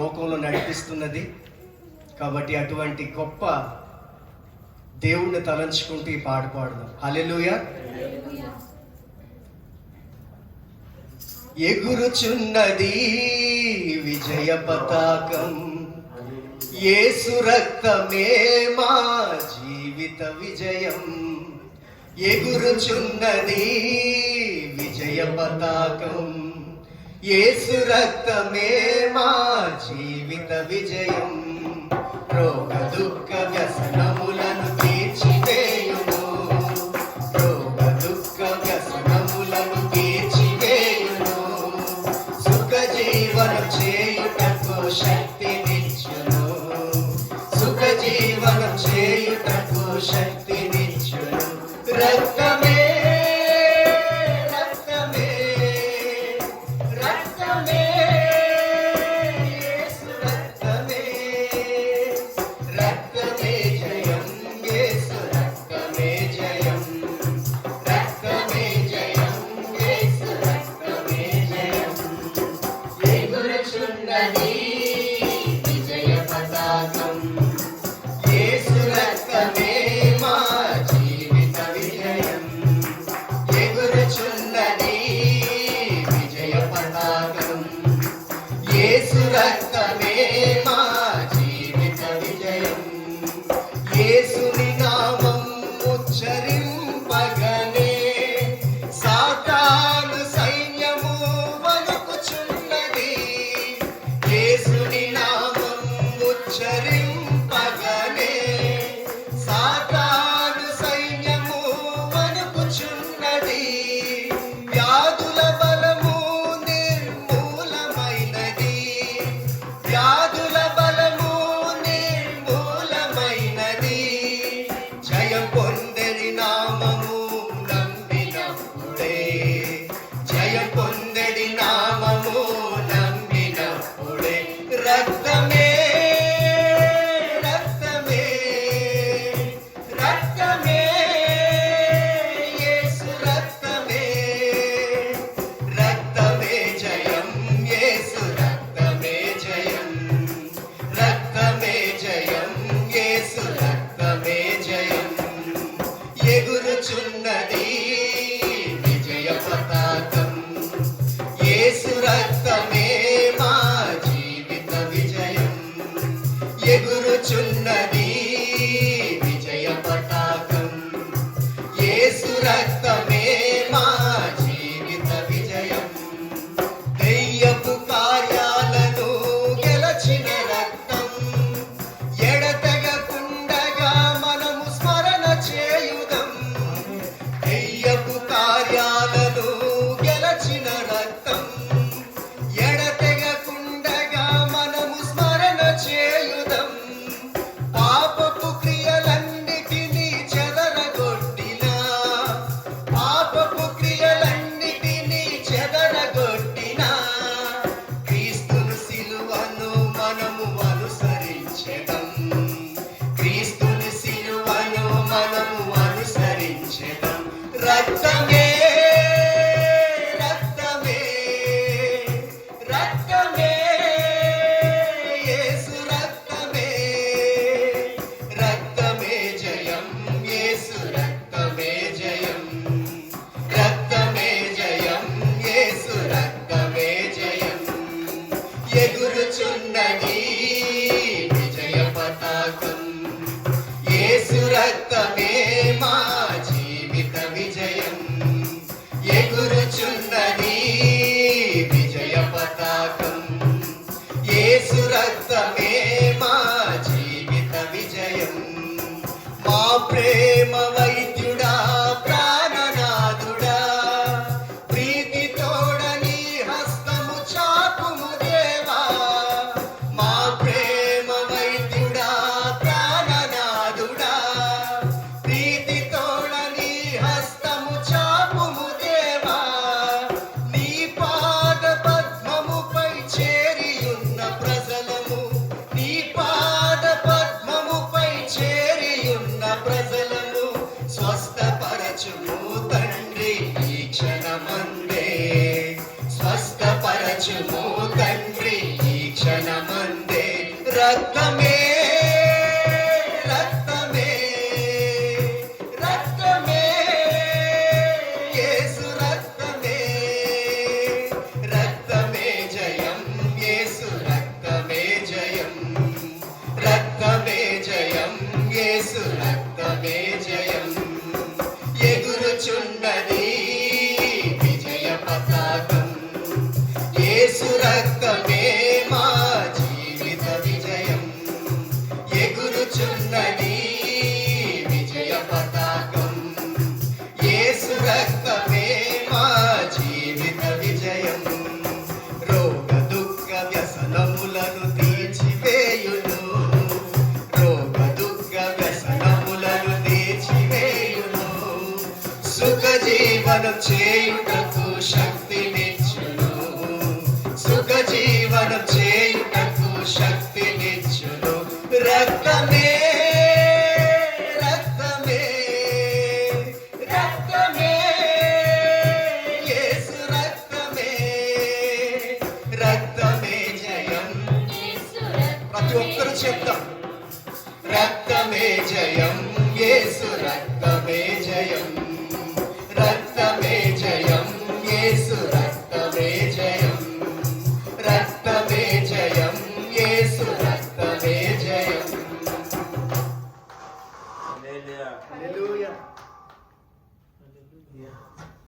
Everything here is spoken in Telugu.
లోకంలో నడిపిస్తున్నది. కాబట్టి అటువంటి గొప్ప దేవుణ్ణి తలంచుకుంటూ ఈ పాట పాడదాం. హలెలుయ ఎగురుచున్నది విజయ పతాకం. ఏ సురక్తమే మా జీవిత విజయం. ఎగురుచున్నది విజయ పతాకం. యేసు రక్తమే మా జీవిత విజయం. రోగ దుఃఖ వ్యసనములను తీర్చివేయును రోగ దుఃఖ వ్యసనములను తీర్చివేయును సుఖ జీవన చేయుటకు శక్తినిచ్చును సుఖ జీవన చేయుటకు శక్తి ஏசுவர் రక్తమే చేయుటకు శక్తినిచ్చును. సుఖ జీవనం చేయుటకు శక్తినిచ్చును. రక్తమే రక్తమే రక్తమే యేసు రక్తమే రక్తమే జయం. ప్రతి ఒక్కరు చెప్తాం. రక్తమే జయం యేసు రక్తం.